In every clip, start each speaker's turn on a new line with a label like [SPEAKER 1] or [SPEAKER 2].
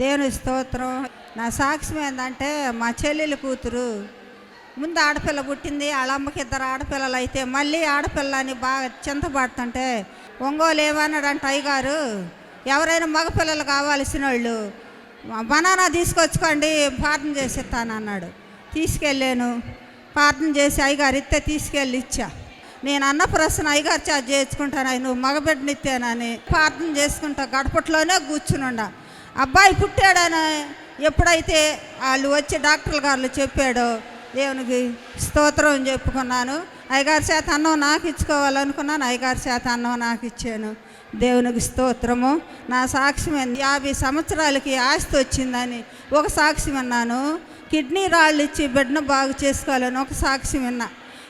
[SPEAKER 1] దేవుని స్తోత్రం. నా సాక్ష్యం ఏంటంటే మా చెల్లెలు కూతురు ముందు ఆడపిల్ల పుట్టింది వాళ్ళ అమ్మకి ఇద్దరు ఆడపిల్లలు అయితే మళ్ళీ ఆడపిల్ల అని బాగా చింతపడుతుంటే ఒంగోలు ఏమన్నాడంట అయ్యగారు. ఎవరైనా మగపిల్లలు కావాల్సిన వాళ్ళు బనానా తీసుకొచ్చుకోండి ప్రార్థన చేసి ఇస్తానన్నాడు తీసుకెళ్ళాను. ప్రార్థన చేసి అయ్యగారు ఇస్తే తీసుకెళ్ళి ఇచ్చా. నేను అన్న ప్రశ్న అయ్యగారు చార్జ్ చేసుకుంటాను నువ్వు మగబిడ్డనిత్తానని ప్రార్థన చేసుకుంటా గడపట్లోనే కూర్చునుండా. అబ్బాయి పుట్టాడని ఎప్పుడైతే వాళ్ళు వచ్చి డాక్టర్ గారు చెప్పాడో దేవునికి స్తోత్రం చెప్పుకున్నాను. అయ్యగారి చేత అన్నం నాకు ఇచ్చుకోవాలనుకున్నాను అయ్యగారి చేత అన్నం నాకు ఇచ్చాను. దేవునికి స్తోత్రము. నా సాక్ష్యం యాభై సంవత్సరాలకి ఆస్తి వచ్చిందని ఒక సాక్ష్యం విన్నాను. కిడ్నీ రాళ్ళు ఇచ్చి బిడ్డను బాగు చేసుకోవాలని ఒక సాక్ష్యం విన్నా.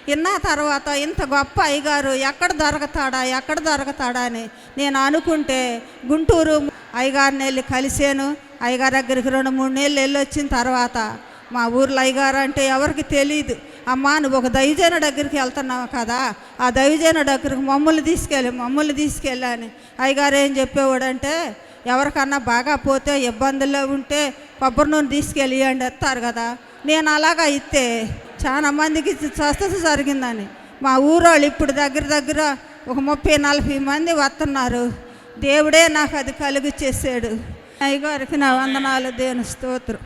[SPEAKER 1] విన్న తర్వాత ఇంత గొప్ప అయ్యగారు ఎక్కడ దొరకతాడా ఎక్కడ దొరకతాడా అని నేను అనుకుంటే గుంటూరు అయ్యగారిని వెళ్ళి కలిసాను అయ్యగారి దగ్గరికి రెండు మూడు నెలలు వెళ్ళి వచ్చిన తర్వాత మా ఊర్లో అయ్యగారు అంటే ఎవరికి తెలియదు అమ్మా నువ్వు ఒక దైవజన దగ్గరికి వెళ్తున్నావు కదా. ఆ దైవజన దగ్గరికి మమ్మల్ని తీసుకెళ్ళి మమ్మల్ని తీసుకెళ్ళని అయ్యగారు ఏం చెప్పేవాడంటే ఎవరికన్నా బాగా పోతే ఇబ్బందుల్లో ఉంటే కొబ్బరి నూనె తీసుకెళ్ళి అని ఎత్తారు కదా. నేను అలాగా ఇస్తే చాలా మందికి స్వస్థత జరిగిందని. మా ఊరోళ్ళు ఇప్పుడు దగ్గర దగ్గర ఒక ముప్పై నలభై మంది వస్తున్నారు. దేవుడే నాకు అది కలుగు చేశాడు. అయ్యగారికి నా వందనాలు దేని స్తోత్రం.